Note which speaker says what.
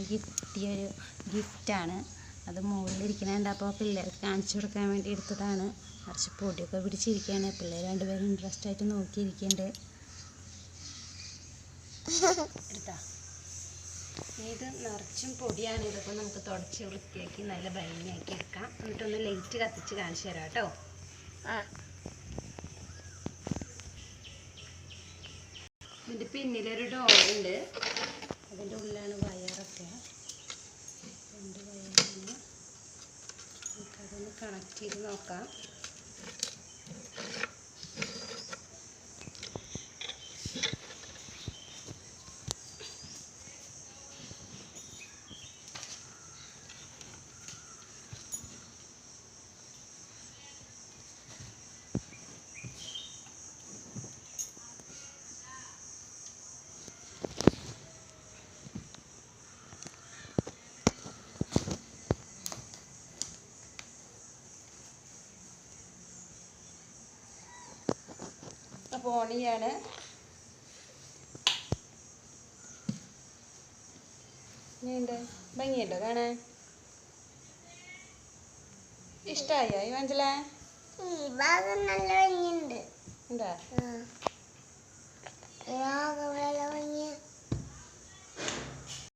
Speaker 1: മോന് കിട്ടിയൊരു ഗിഫ്റ്റാണ്. അത് മുകളിലിരിക്കണുണ്ട് അപ്പോൾ പിള്ളേർക്ക് കാണിച്ചു കൊടുക്കാൻ വേണ്ടി എടുത്തതാണ്. കുറച്ച് പൊടിയൊക്കെ പിടിച്ചിരിക്കുകയാണ് പിള്ളേർ രണ്ടുപേരും ഇൻട്രസ്റ്റ് ആയിട്ട് നോക്കിയിരിക്കുന്നുണ്ട് എടുത്താ? ഇത് നിറച്ചും പൊടിയാണ്. ഇതൊക്കെ നമുക്ക് തുടച്ച് വൃത്തിയാക്കി നല്ല ഭംഗിയാക്കി എടുക്കാം. എന്നിട്ടൊന്ന് ലൈറ്റ് കത്തിച്ച് കാണിച്ചു തരാം കേട്ടോ. ഇതിന്റെ പിന്നിലൊരു ഡോറുണ്ട് നമുക്കതൊന്ന് കണക്ട് ചെയ്ത് നോക്കാം. ഇനിയുണ്ട് ഭംഗിയുണ്ടോ കാണാൻ? ഇഷ്ടമായോ ഈ മഞ്ചല
Speaker 2: നല്ല ഭംഗിയുണ്ട്.
Speaker 1: എന്താ?